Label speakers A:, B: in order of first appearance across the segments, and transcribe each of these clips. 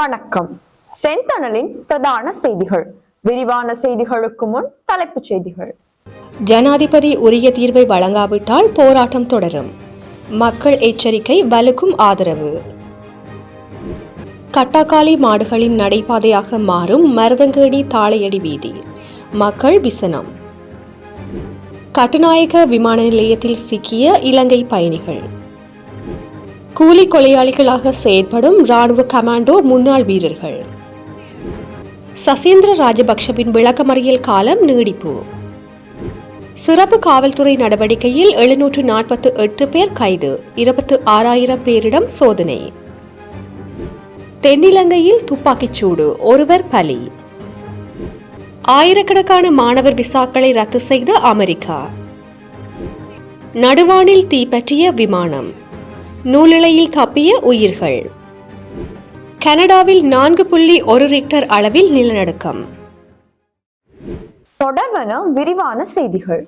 A: வணக்கம். செந்தணலின் பிரதான செய்திகள். விரிவான செய்திகளுக்கு முன் தலைப்புச் செய்திகள்.
B: ஜனாதிபதி உரிய தீர்வை வழங்காவிட்டால் போராட்டம் தொடரும். மக்கள் எச்சரிக்கை வலுக்கும் ஆதரவு. கட்டாக்காலி மாடுகளின் நடைபாதையாக மாறும் மருதங்கேணி தாளையடி வீதி. மக்கள் விசனம். கட்டுநாயக விமான நிலையத்தில் சிக்கிய இலங்கை பயணிகள். கூலி கொலையாளிகளாக செயற்படும் ராணுவ கமாண்டோ முன்னாள் வீரர்கள். சசீந்திர ராஜபக்ஷவின் விளக்கமறியல் காலம் நீடிப்பு. சிறப்பு காவல்துறை நடவடிக்கையில் எழுநூற்று நாற்பத்து எட்டு பேர் கைது இருபத்து ஆறாயிரம் பேரிடம் சோதனை. தென்னிலங்கையில் துப்பாக்கிச்சூடு ஒருவர் பலி. ஆயிரக்கணக்கான மாணவர் விசாக்களை ரத்து செய்த அமெரிக்கா. நடுவானில் தீப்பற்றிய விமானம். நூலிழையில் தப்பிய உயிர்கள். கனடாவில் நான்கு புள்ளி ஒரு ரிக்டர் அளவில் நிலநடுக்கம்.
A: தொடர்வன விரிவான செய்திகள்.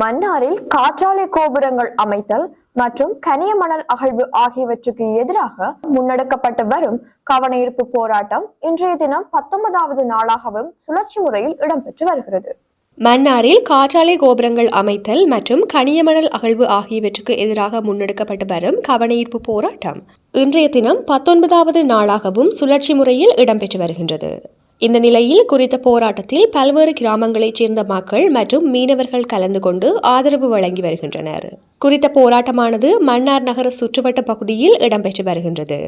A: மன்னாரில் காற்றாலை கோபுரங்கள் அமைத்தல் மற்றும் கனிய மணல் அகழ்வு ஆகியவற்றுக்கு எதிராக முன்னெடுக்கப்பட்டு வரும் கவனஈர்ப்பு போராட்டம் இன்றைய தினம் பத்தொன்பதாவது நாளாகவும் சுழற்சி முறையில் இடம்பெற்று வருகிறது.
B: மன்னாரில் காற்றாலை கோபுரங்கள் அமைத்தல் மற்றும் கனியமணல் அகழ்வு ஆகியவற்றுக்கு எதிராக முன்னெடுக்கப்பட்டு வரும் கவனஈர்ப்பு போராட்டம் இன்றைய தினம் பத்தொன்பதாவது நாளாகவும் சுழற்சி முறையில் இடம்பெற்று வருகின்றது. இந்த நிலையில் குறித்த போராட்டத்தில் பல்வேறு கிராமங்களைச் சேர்ந்த மக்கள் மற்றும் மீனவர்கள் கலந்து கொண்டு ஆதரவு வழங்கி வருகின்றனர். குறித்த போராட்டமானது மன்னார் நகர சுற்றுவட்ட பகுதியில் இடம்பெற்று வருகின்றது.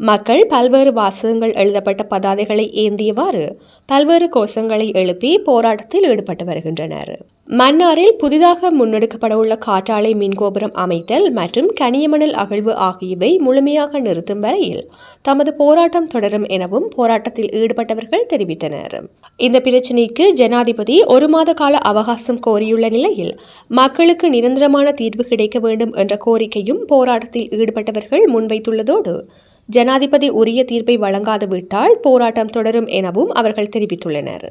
B: மக்கள் பல்வேறு வாசகங்கள் எழுதப்பட்ட பதாதைகளை ஏந்தியவாறு பல்வேறு கோஷங்களை எழுப்பி போராட்டத்தில் ஈடுபட்டு வருகின்றனர். மன்னாரில் புதிதாக முன்னெடுக்கப்பட உள்ள காற்றாலை மின்கோபுரம் அமைத்தல் மற்றும் கனியமணல் அகழ்வு ஆகியவை முழுமையாக நிறுத்தும் வரையில் தமது போராட்டம் தொடரும் எனவும் போராட்டத்தில் ஈடுபட்டவர்கள் தெரிவித்தனர். இந்த பிரச்சினைக்கு ஜனாதிபதி ஒரு மாத கால அவகாசம் கோரியுள்ள நிலையில் மக்களுக்கு நிரந்தரமான தீர்வு கிடைக்க வேண்டும் என்ற கோரிக்கையும் போராட்டத்தில் ஈடுபட்டவர்கள் முன்வைத்துள்ளதோடு ஜனாதிபதி உரிய தீர்ப்பை வழங்காது விட்டால் போராட்டம் தொடரும் எனவும் அவர்கள் தெரிவித்துள்ளனர்.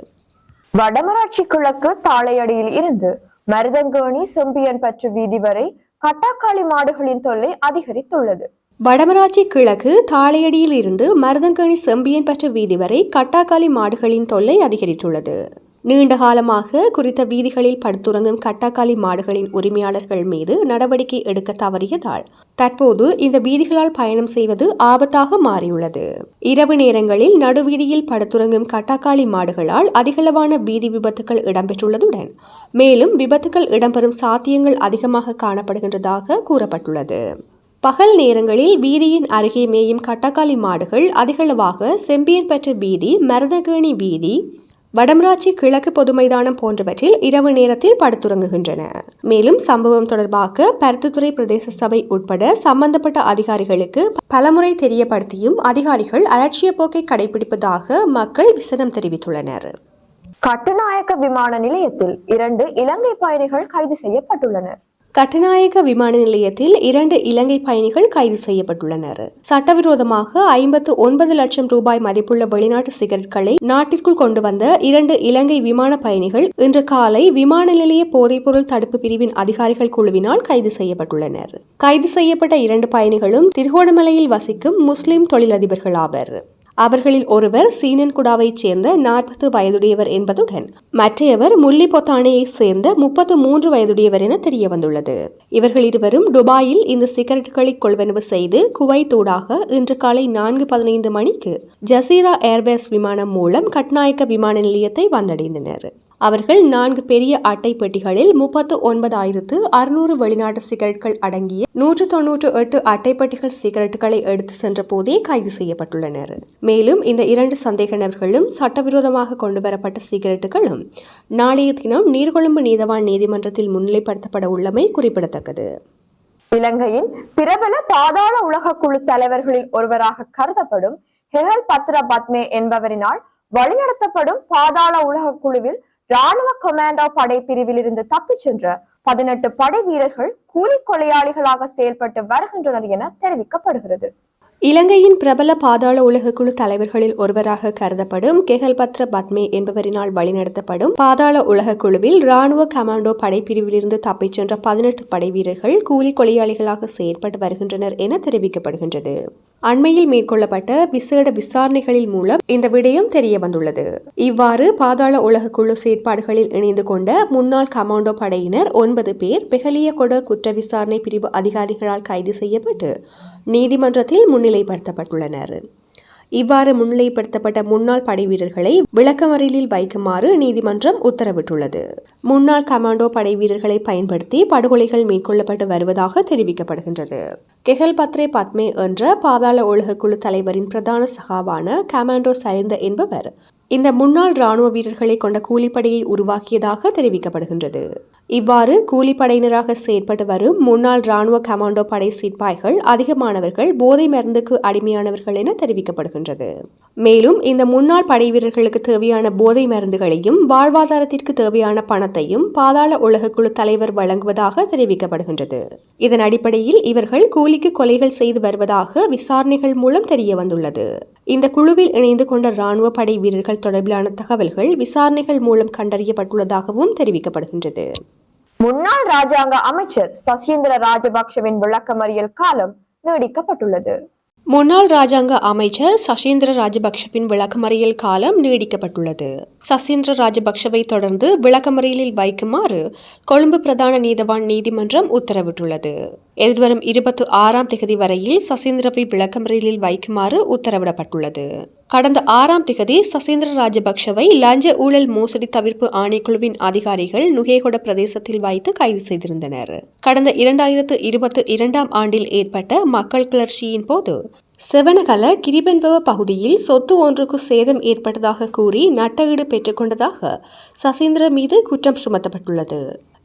A: வடமராட்சி கிழக்கு தாளையடியில் இருந்து மருதங்கேணி செம்பியன் பற்று வீதி வரை கட்டாக்காளி மாடுகளின் தொல்லை அதிகரித்துள்ளது.
B: வடமராட்சி கிழக்கு தாளையடியில் இருந்து மருதங்கணி செம்பியன் பற்ற வீதி வரை கட்டாக்காலி மாடுகளின் தொல்லை அதிகரித்துள்ளது. நீண்ட காலமாக குறித்த வீதிகளில் படுத்துறங்கும் கட்டாக்காளி மாடுகளின் உரிமையாளர்கள் மீது நடவடிக்கை எடுக்க தவறியதால் தற்போது இந்த வீதிகளால் பயணம் செய்வது ஆபத்தாக மாறியுள்ளது. இரவு நேரங்களில் நடுவீதியில் படுத்துறங்கும் கட்டாக்காளி மாடுகளால் அதிகளவான வீதி விபத்துகள் இடம்பெற்றுள்ளதுடன் மேலும் விபத்துகள் இடம்பெறும் சாத்தியங்கள் அதிகமாக காணப்படுகின்றதாக கூறப்பட்டுள்ளது. பகல் நேரங்களில் வீதியின் அருகே மேயும் கட்டக்காளி மாடுகள் அதிகளவாக செம்பியன் பெற்ற வீதி மருதகேணி வீதி வடமராட்சி கிழக்கு பொது மைதானம் போன்றவற்றில் இரவு நேரத்தில் படுத்துறங்குகின்றன. மேலும் சம்பவம் தொடர்பாக பருத்தித்துறை பிரதேச சபை உட்பட சம்பந்தப்பட்ட அதிகாரிகளுக்கு பலமுறை தெரியப்படுத்தியும் அதிகாரிகள் அலட்சிய போக்கை கடைபிடிப்பதாக மக்கள் விசனம் தெரிவித்துள்ளனர்.
A: கட்டுநாயக்க விமான நிலையத்தில் இரண்டு இலங்கை பயணிகள் கைது செய்யப்பட்டுள்ளனர்.
B: கட்டநாயக விமான நிலையத்தில் இரண்டு இலங்கை பயணிகள் கைது செய்யப்பட்டுள்ளனர். சட்டவிரோதமாக ஐம்பத்து ஒன்பது லட்சம் ரூபாய் மதிப்புள்ள வெளிநாட்டு சிகரெட்களை நாட்டிற்குள் கொண்டு வந்த இரண்டு இலங்கை விமான பயணிகள் இன்று காலை விமான நிலைய போதைப்பொருள் தடுப்பு பிரிவின் அதிகாரிகள் குழுவினால் கைது செய்யப்பட்டுள்ளனர். கைது செய்யப்பட்ட இரண்டு பயணிகளும் திருகோணமலையில் வசிக்கும் முஸ்லிம் தொழிலதிபர்கள் ஆவர். அவர்களில் ஒருவர் சீனன்குடாவைச் சேர்ந்த நாற்பது வயதுடையவர் என்பதுடன் மற்றையவர் முல்லிபொத்தானையைச் சேர்ந்த முப்பத்து மூன்று வயதுடையவர் என தெரிய வந்துள்ளது இவர்கள் இருவரும் துபாயில் இந்த சிகரெட்டுகளை கொள்வனவு செய்து குவைத்தூடாக இன்று காலை நான்கு பதினைந்து மணிக்கு ஜசீரா ஏர்வேஸ் விமானம் மூலம் கட்நாயக்க விமான நிலையத்தை வந்தடைந்தனர். அவர்கள் நான்கு பெரிய அட்டை பெட்டிகளில் முப்பத்து ஒன்பதாயிரத்து அறுநூறு வெளிநாட்டு சிகரெட்கள் அடங்கிய நூற்று தொன்னூற்று எட்டு அட்டைப்பட்டிகள் சிகரெட்டுகளை எடுத்து சென்ற போதே கைது செய்யப்பட்டுள்ளனர். மேலும் இந்த இரண்டு சந்தேக நபர்களும் சட்டவிரோதமாக கொண்டுவரப்பட்ட சிகரெட்டுகளும் நாளைய தினம் நீர்கொழும்பு நீதவான் நீதிமன்றத்தில் முன்னிலைப்படுத்தப்பட உள்ளமை குறிப்பிடத்தக்கது.
A: இலங்கையின் பிரபல பாதாள உலக குழு தலைவர்களில் ஒருவராக கருதப்படும் ஹெகல் பத்ர பத்மே என்பவரினால் வழிநடத்தப்படும் பாதாள உலக குழுவில் ராணுவ கமாண்டோ படை பிரிவில் இருந்து தப்பிச் சென்ற பதினெட்டு படை வீரர்கள் கூலி கொலையாளிகளாக செயல்பட்டு வருகின்றனர் என தெரிவிக்கப்படுகிறது.
B: இலங்கையின் பிரபல பாதாள உலக குழு தலைவர்களில் ஒருவராக கருதப்படும் கெகல்பத்ர பத்மே என்பவரினால் வழிநடத்தப்படும் பாதாள உலக குழுவில் ராணுவ கமாண்டோ படைப்பிரிவிலிருந்து தப்பிச் சென்ற பதினெட்டு படை வீரர்கள் கூலி கொலையாளிகளாக செயற்பட்டு வருகின்றனர் என தெரிவிக்கப்படுகின்றது. அண்மையில் மேற்கொள்ளப்பட்ட விசேட விசாரணைகளின் மூலம் இந்த விடயம் தெரிய வந்துள்ளது. இவ்வாறு பாதாள உலக குழு செயற்பாடுகளில் இணைந்து கொண்ட முன்னாள் கமாண்டோ படையினர் ஒன்பது பேர் பெஹலியகொட குற்ற விசாரணை பிரிவு அதிகாரிகளால் கைது செய்யப்பட்டு நீதிமன்றத்தில் முன்னிலைப்படுத்தப்பட்டுள்ளனர். இவ்வாறு முன்னிலைப்படுத்தப்பட்ட முன்னாள் படைவீரர்களை விளக்கமறியலில் வைக்குமாறு நீதிமன்றம் உத்தரவிட்டுள்ளது. முன்னாள் கமாண்டோ படைவீரர்களை பயன்படுத்தி படுகொலைகள் மேற்கொள்ளப்பட்டு வருவதாக தெரிவிக்கப்படுகின்றது. கெஹல் பத்ரே பத்மே என்ற பாதாள உலக குழு தலைவரின் பிரதான சகாவான கமாண்டோ சைந்த என்பவர் இந்த முன்னாள் ராணுவ வீரர்களை கொண்ட கூலிப்படையை உருவாக்கியதாக தெரிவிக்கப்படுகின்றது. இவ்வாறு கூலிப்படையினராக செயற்பட்டு வரும் முன்னாள் ராணுவ கமாண்டோ படை சிப்பாய்கள் அதிகமானவர்கள் போதை மருந்துக்கு அடிமையானவர்கள் என தெரிவிக்கப்படுகின்றது. மேலும் இந்த முன்னாள் படை வீரர்களுக்கு தேவையான போதை மருந்துகளையும் வாழ்வாதாரத்திற்கு தேவையான பணத்தையும் பாதாள உலகக்குழு தலைவர் வழங்குவதாக தெரிவிக்கப்படுகின்றது. இதன் அடிப்படையில் இவர்கள் கூலிக்கு கொலைகள் செய்து வருவதாக விசாரணைகள் மூலம் தெரிய வந்துள்ளது இந்த குழுவில் இணைந்து கொண்ட ராணுவ படை வீரர்கள் தொடர்பிலான தகவல்கள் விசாரணைகள் மூலம் கண்டறியப்பட்டுள்ளதாகவும் தெரிவிக்கப்படுகின்றது.
A: முன்னாள் ராஜாங்க அமைச்சர் சசீந்திர ராஜபக்ஷவின் விளக்கமறியல் காலம் நீடிக்கப்பட்டுள்ளது.
B: முன்னாள் ராஜாங்க அமைச்சர் சசீந்திர ராஜபக்ஷவின் விளக்கமறியல் காலம் நீடிக்கப்பட்டுள்ளது. சசீந்திர ராஜபக்ஷவை தொடர்ந்து விளக்கமறியலில் வைக்குமாறு கொழும்பு பிரதான நீதவான் நீதிமன்றம் உத்தரவிட்டுள்ளது. எதிர்வரும் இருபத்தி ஆறாம் திகதி வரையில் சசீந்திரவை விளக்கமறியலில் வைக்குமாறு உத்தரவிடப்பட்டுள்ளது. கடந்த ஆறாம் திகதி சசீந்திர ராஜபக்ஷவை லஞ்ச ஊழல் மோசடி தவிர்ப்பு ஆணைக்குழுவின் அதிகாரிகள் நுகேகொட பிரதேசத்தில் வைத்து கைது செய்திருந்தனர். கடந்த இரண்டாயிரத்து இருபத்தி இரண்டாம் ஆண்டில் ஏற்பட்ட மக்கள் கிளர்ச்சியின் போது செவனகல கிரிபென்பவ பகுதியில் சொத்து ஒன்றுக்கு சேதம் ஏற்பட்டதாக கூறி நட்டஈடு பெற்றுக்கொண்டதாக சசீந்திர மீது குற்றம் சுமத்தப்பட்டுள்ளது.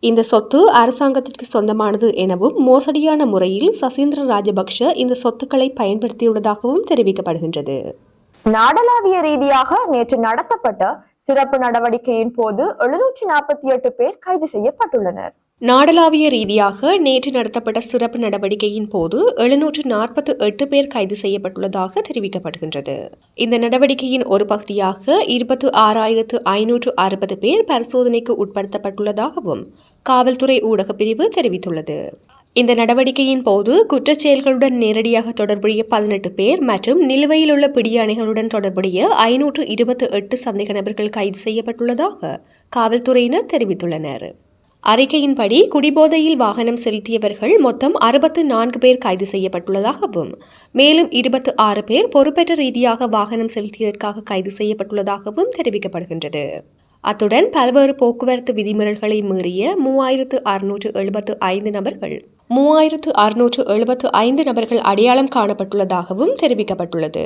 B: இந்த சொத்து அரசாங்கத்திற்கு சொந்தமானது எனவும் மோசடியான முறையில் சசீந்திர ராஜபக்ஷ இந்த சொத்துக்களை பயன்படுத்தியுள்ளதாகவும் தெரிவிக்கப்படுகின்றது.
A: நாடளாவிய ரீதியாக நேற்று நடத்தப்பட்ட சிறப்பு நடவடிக்கையின் போது எழுநூற்றி நாற்பத்தி எட்டு பேர் கைது செய்யப்பட்டுள்ளனர்.
B: நாடளாவிய ரீதியாக நேற்று நடத்தப்பட்ட சிறப்பு நடவடிக்கையின் போது எழுநூற்று நாற்பத்தி எட்டு பேர் கைது செய்யப்பட்டுள்ளதாக தெரிவிக்கப்படுகின்றது. இந்த நடவடிக்கையின் ஒரு பகுதியாக இருபத்து ஆறாயிரத்து ஐநூற்று அறுபது பேர் பரிசோதனைக்கு உட்படுத்தப்பட்டுள்ளதாகவும் காவல்துறை ஊடகப் பிரிவு தெரிவித்துள்ளது. இந்த நடவடிக்கையின் போது குற்றச் செயல்களுடன் நேரடியாக தொடர்புடைய பதினெட்டு பேர் மற்றும் நிலுவையில் உள்ள பிடியாணைகளுடன் தொடர்புடைய ஐநூற்று இருபத்தி எட்டு சந்தேக நபர்கள் கைது செய்யப்பட்டுள்ளதாக காவல்துறையினர் தெரிவித்துள்ளனர். அறிக்கையின்படி குடிபோதையில் வாகனம் செலுத்தியவர்கள் மொத்தம் அறுபத்து நான்கு பேர் கைது செய்யப்பட்டுள்ளதாகவும் மேலும் இருபத்து ஆறு பேர் பொறுப்பேற்ற ரீதியாக வாகனம் செலுத்தியதற்காக கைது செய்யப்பட்டுள்ளதாகவும் தெரிவிக்கப்படுகின்றது. அத்துடன் பல்வேறு போக்குவரத்து விதிமுறைகளை மீறிய மூவாயிரத்து அறுநூற்று எழுபத்து ஐந்து நபர்கள் மூவாயிரத்து அறுநூற்று எழுபத்து ஐந்து நபர்கள் அடையாளம் காணப்பட்டுள்ளதாகவும் தெரிவிக்கப்பட்டுள்ளது.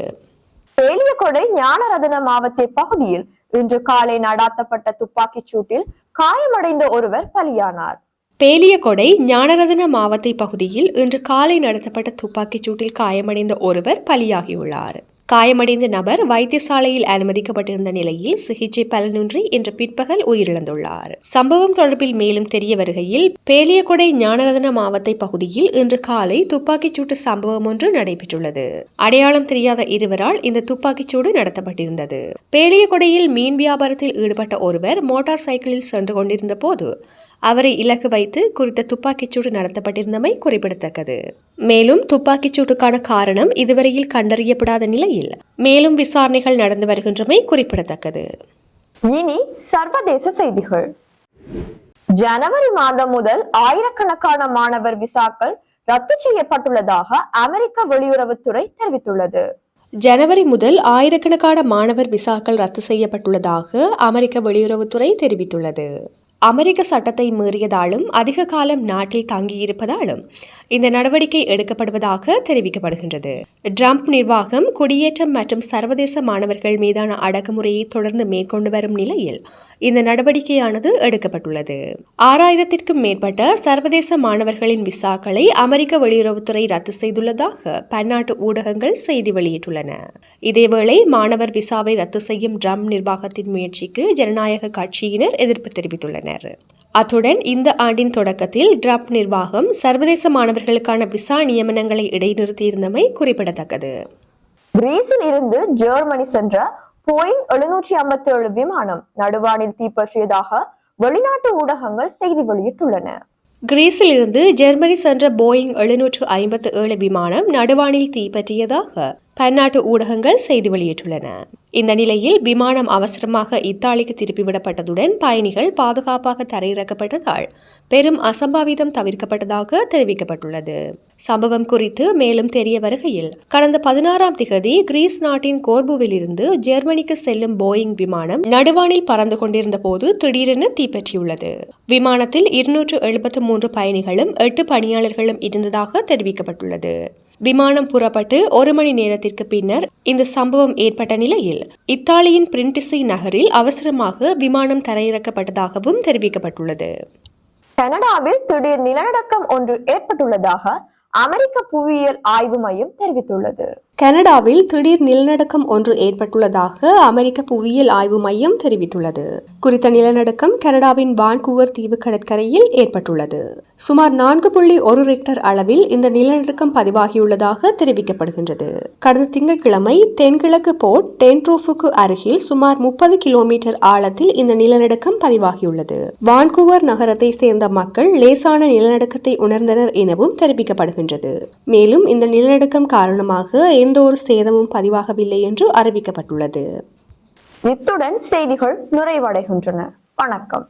A: வேலியகொடை ஞானரதன மாவட்ட பகுதியில் இன்று காலை நடாத்தப்பட்ட துப்பாக்கிச் சூட்டில் காயமடைந்த ஒருவர் பலியானார்.
B: பேலியகொடை ஞானரதன மாவத்தை பகுதியில் இன்று காலை நடத்தப்பட்ட துப்பாக்கிச் சூட்டில் காயமடைந்த ஒருவர் பலியாகியுள்ளார். காயமடைந்த நபர் வைத்தியசாலையில் அனுமதிக்கப்பட்டிருந்த நிலையில் சிகிச்சை பலனின்றி இன்று பிற்பகல் உயிரிழந்துள்ளார். சம்பவம் தொடர்பில் மேலும் தெரிய வருகையில் பேலியகொடை ஞானரதன மாவத்தை பகுதியில் இன்று காலை துப்பாக்கிச் சூட்டு சம்பவம் ஒன்று நடைபெற்றுள்ளது. அடையாளம் தெரியாத இருவரால் இந்த துப்பாக்கிச் சூடு நடத்தப்பட்டிருந்தது. பேலியகொடையில் மீன் வியாபாரத்தில் ஈடுபட்ட ஒருவர் மோட்டார் சைக்கிளில் சென்று கொண்டிருந்த போது அவரை இலக்கு வைத்து குறித்த துப்பாக்கிச்சூடு நடத்தப்பட்டிருந்தமை குறிப்பிடத்தக்கது. மேலும் துப்பாக்கிச்சூட்டுக்கான காரணம் இதுவரையில் கண்டறியப்படாத நிலையில் மேலும் விசாரணைகள் நடந்து வருகின்றமை குறிப்பிடத்தக்கது.
A: இனி சர்வதேச செய்திகள். ஜனவரி மாதம் முதல் ஆயிரக்கணக்கான மாணவர் விசாக்கள் ரத்து செய்யப்பட்டுள்ளதாக அமெரிக்க வெளியுறவுத்துறை தெரிவித்துள்ளது.
B: ஜனவரி முதல் ஆயிரக்கணக்கான மாணவர் விசாக்கள் ரத்து செய்யப்பட்டுள்ளதாக அமெரிக்க வெளியுறவுத்துறை தெரிவித்துள்ளது. அமெரிக்க சட்டத்தை மீறியதாலும் அதிக காலம் நாட்டில் தங்கியிருப்பதாலும் இந்த நடவடிக்கை எடுக்கப்படுவதாக தெரிவிக்கப்படுகின்றது. ட்ரம்ப் நிர்வாகம் குடியேற்றம் மற்றும் சர்வதேச மாணவர்கள் மீதான அடக்குமுறையை தொடர்ந்து மேற்கொண்டு வரும் நிலையில் இந்த நடவடிக்கையானது எடுக்கப்பட்டுள்ளது. ஆறாயிரத்திற்கும் மேற்பட்ட சர்வதேச மாணவர்களின் விசாக்களை அமெரிக்க வெளியுறவுத்துறை ரத்து செய்துள்ளதாக பன்னாட்டு ஊடகங்கள் செய்தி வெளியிட்டுள்ளன. இதேவேளை மாணவர் விசாவை ரத்து செய்யும் டிரம்ப் நிர்வாகத்தின் முயற்சிக்கு ஜனநாயக கட்சியினர் எதிர்ப்பு தெரிவித்துள்ளனர். அத்துடன் இந்த ஆண்டின் தொடக்கத்தில் ட்ரம்ப் நிர்வாகம் சர்வதேச மாணவர்களுக்கான விசா நியமனங்களை இடைநிறுத்தியிருந்தமை குறிப்பிடத்தக்கது.
A: கிரீஸில் இருந்து ஜெர்மனி சென்ற போயிங் எழுநூற்றி ஐம்பத்தி ஏழு விமானம் நடுவானில் தீப்பற்றியதாக வெளிநாட்டு ஊடகங்கள் செய்தி வெளியிட்டுள்ளன.
B: கிரீஸில் இருந்து ஜெர்மனி சென்ற போயிங் எழுநூற்று ஐம்பத்து ஏழு விமானம் நடுவானில் தீப்பற்றியதாக பன்னாட்டு ஊடகங்கள் செய்தி வெளியிட்டுள்ளன. இந்த நிலையில் விமானம் அவசரமாக இத்தாலிக்கு திருப்பிவிடப்பட்டதுடன் பயணிகள் பாதுகாப்பாக தரையிறக்கப்பட்டதால் பெரும் அசம்பாவிதம் தவிர்க்கப்பட்டதாக தெரிவிக்கப்பட்டுள்ளது. சம்பவம் குறித்து மேலும் தெரிய வருகையில் கடந்த பதினாறாம் திகதி கிரீஸ் நாட்டின் கோர்புவிலிருந்து ஜெர்மனிக்கு செல்லும் போயிங் விமானம் நடுவானில் பறந்து கொண்டிருந்த போது திடீரென தீப்பற்றியுள்ளது. விமானத்தில் இருநூற்று எழுபத்து மூன்று பயணிகளும் எட்டு பணியாளர்களும் இருந்ததாக தெரிவிக்கப்பட்டுள்ளது. விமானம் புறப்பட்டு ஒரு மணி நேரத்திற்கு பின்னர் இந்த சம்பவம் ஏற்பட்ட நிலையில் இத்தாலியின் பிரிண்டிசி நகரில் அவசரமாக விமானம் தரையிறக்கப்பட்டதாகவும் தெரிவிக்கப்பட்டுள்ளது.
A: கனடாவில் திடீர் நிலநடுக்கம் ஒன்று ஏற்பட்டுள்ளதாக அமெரிக்க புவியியல் ஆய்வு மையம் தெரிவித்துள்ளது.
B: கனடாவில் திடீர் நிலநடுக்கம் ஒன்று ஏற்பட்டுள்ளதாக அமெரிக்க புவியியல் ஆய்வு மையம் தெரிவித்துள்ளது. குறித்த நிலநடுக்கம் கனடாவின் வான்கூவர் தீவு கடற்கரையில் ஏற்பட்டுள்ளது. சுமார் நான்கு புள்ளி ஒரு ரெக்டர் அளவில் இந்த நிலநடுக்கம் பதிவாகியுள்ளதாக தெரிவிக்கப்படுகின்றது. கடந்த திங்கட்கிழமை தென்கிழக்கு போர்ட் டென்ட்ரோஃபுக்கு அருகில் சுமார் முப்பது கிலோமீட்டர் ஆழத்தில் இந்த நிலநடுக்கம் பதிவாகியுள்ளது. வான்கூவர் நகரத்தை சேர்ந்த மக்கள் லேசான நிலநடுக்கத்தை உணர்ந்தனர் எனவும் தெரிவிக்கப்படுகின்றது. மேலும் இந்த நிலநடுக்கம் காரணமாக எந்த ஒரு சேதமும் பதிவாகவில்லை என்று அறிவிக்கப்பட்டுள்ளது.
A: இத்துடன் செய்திகள் நிறைவடைகின்றன. வணக்கம்.